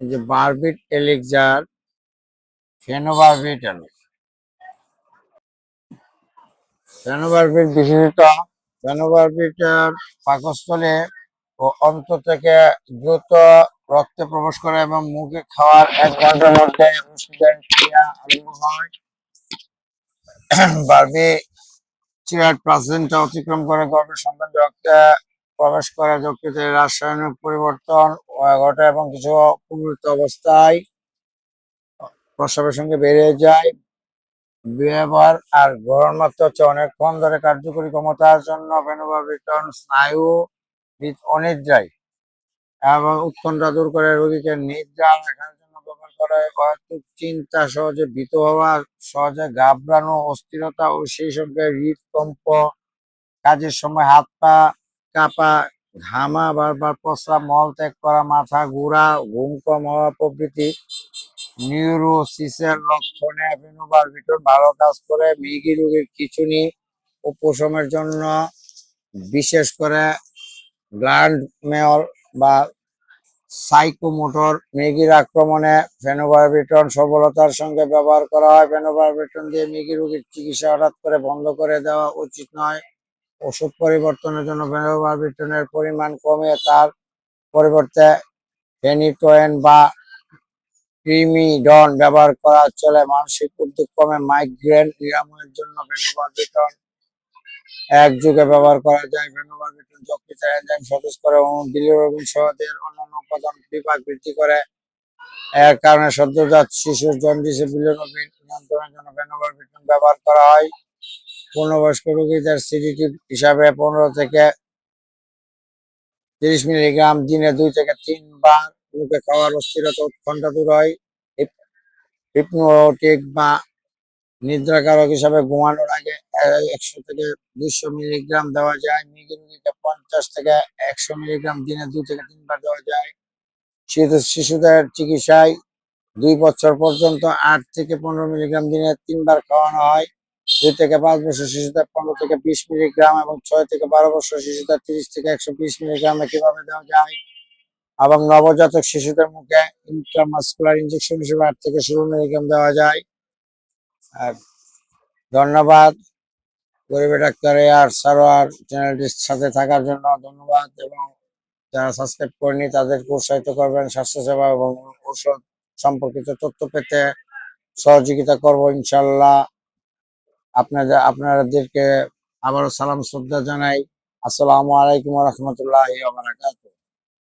এই যে বারবিট এলিক্সার ফেনোবারবিটল ফেনোবারবিট বিশেষত ফেনোবারবিটের পাকস্থলে ও অন্ত থেকে দ্রুত রক্তে প্রবেশ করে এবং মুখে খাওয়ার এক ঘণ্টার মধ্যে ক্রিয়া হয়। বারবি চিরাট প্লাসেন্টা অতিক্রম করে গর্ভের সন্তান রক্তে প্রবেশ করে যকৃতে রাসায়নিক পরিবর্তন ঘটে এবং কিছু পূর্বিত অবস্থায় প্রস্রাবের সঙ্গে বেরিয়ে যায়। ব্যবহার আর গ্রহণ মাত্রা হচ্ছে অনেকক্ষণ ধরে কার্যকরী ক্ষমতার জন্য ভেনোভাবিটন স্নায়ু অনিদ্রায় এবং উৎকণ্ঠা দূর করে রোগীকে নিদ্রা রাখার জন্য ব্যবহার করা হয় চিন্তা সহজে ভীত হওয়া, সহজে ঘাবড়ানো, অস্থিরতা ও সেই সঙ্গে হৃদকম্প কাজের সময় হাত পা কাঁপা ঘামা, বারবার প্রস্রাব মল ত্যাগ করা, মাথা ঘোরা, ঘুম কম হওয়া প্রভৃতি। নিউরোসিসের লক্ষণে ফেনোবারবিটন ভালো কাজ করে, মৃগী রোগীর খিঁচুনি উপশমের জন্য, বিশেষ করে গ্ল্যান্ড মেয়র বা সাইকোমোটর মৃগীর আক্রমণে ফেনোবারবিটন সফলতার সঙ্গে ব্যবহার করা হয়। ফেনোবারবিটন দিয়ে মৃগী রোগীর চিকিৎসা হঠাৎ করে বন্ধ করে দেওয়া উচিত নয়। ওষুধ পরিবর্তনের জন্য ফেনোবারবিটনের পরিমাণ কমে, তার পরিবর্তে ফেনিটোয়েন বা ক্রিমিডন ব্যবহার করা চলে। মানসিক উদ্যোগ কমে, মাইগ্রেন নিরাময়ের জন্য ফেনোবারবিটন এক যুগে ব্যবহার করা যায়। ফেনোবারবিটন যকৃতের এনজাইম সতেজ করে এবং বিলিরুবিন সহদের অন্যান্য উপাদান বিভাগ বৃদ্ধি করে। এর কারণে সদ্যজাত শিশুর জন্ডিসে বিলিরুবিন নিয়ন্ত্রণের জন্য ফেনোবারবিটন ব্যবহার করা হয়। পূর্ণবয়স্ক রোগীদের সিডিটি হিসাবে পনেরো থেকে তিরিশ মিলিগ্রাম দিনে দুই থেকে তিনবার মুখে খাওয়ার অস্থিরতা উৎকণ্ঠা দূর হয়। হিপনোটিক বা নিদ্রাকারক হিসাবে ঘুমানোর আগে একশো থেকে দুইশো মিলিগ্রাম দেওয়া যায়। মৃগী রোগীকে পঞ্চাশ থেকে একশো মিলিগ্রাম দিনে দুই থেকে তিনবার দেওয়া যায়। শিশু শিশুদের চিকিৎসায় দুই বছর পর্যন্ত আট থেকে পনেরো মিলিগ্রাম দিনে তিনবার খাওয়ানো হয়। দুই থেকে পাঁচ বছর শিশুদের পনেরো থেকে বিশ মিলিগ্রাম এবং ছয় থেকে বারো বছর শিশুদের তিরিশ থেকে একশো বিশ মিলিগ্রামে কীভাবে দেওয়া যায়? এবং নবজাতক শিশুদের মুখে ইন্ট্রামাস্কুলার ইনজেকশন হিসেবে আট থেকে ষোলো মিলিগ্রাম দেওয়া যায়। আর ধন্যবাদ গরিবের ডাক্তার আর সারোয়ার চ্যানেলটির সাথে থাকার জন্য ধন্যবাদ এবং যারা সাবস্ক্রাইব করেনি তাদেরকে উৎসাহিত করবেন স্বাস্থ্যসেবা এবং ঔষধ সম্পর্কিত তথ্য পেতে সহযোগিতা করব ইনশাল্লাহ আপনাদের আপনাদেরকে আবারও সালাম শ্রদ্ধা জানাই। আসসালামু আলাইকুম রহমতুল্লাহ